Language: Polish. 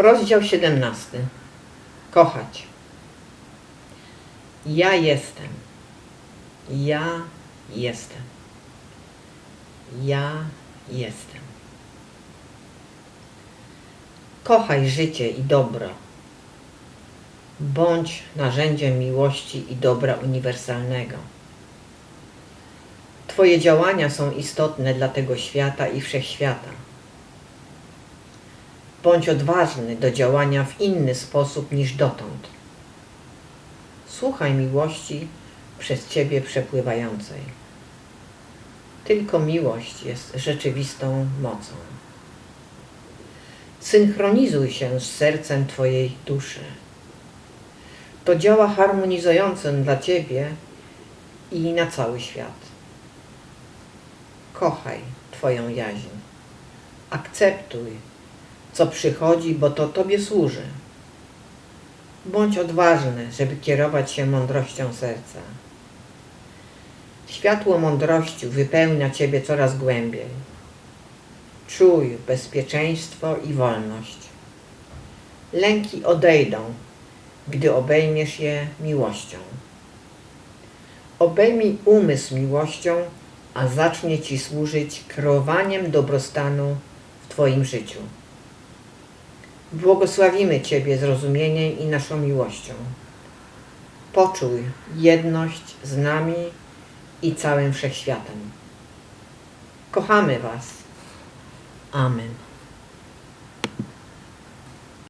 Rozdział 17. Kochać. Ja jestem. Ja jestem. Ja jestem. Kochaj życie i dobro. Bądź narzędziem miłości i dobra uniwersalnego. Twoje działania są istotne dla tego świata i wszechświata. Bądź odważny do działania w inny sposób niż dotąd. Słuchaj miłości przez Ciebie przepływającej. Tylko miłość jest rzeczywistą mocą. Synchronizuj się z sercem Twojej duszy. To działa harmonizująco dla Ciebie i na cały świat. Kochaj Twoją jaźń. Akceptuj, co przychodzi, bo to Tobie służy. Bądź odważny, żeby kierować się mądrością serca. Światło mądrości wypełnia Ciebie coraz głębiej. Czuj bezpieczeństwo i wolność. Lęki odejdą, gdy obejmiesz je miłością. Obejmij umysł miłością, a zacznie Ci służyć kreowaniem dobrostanu w Twoim życiu. Błogosławimy Ciebie zrozumieniem i naszą miłością. Poczuj jedność z nami i całym wszechświatem. Kochamy Was. Amen.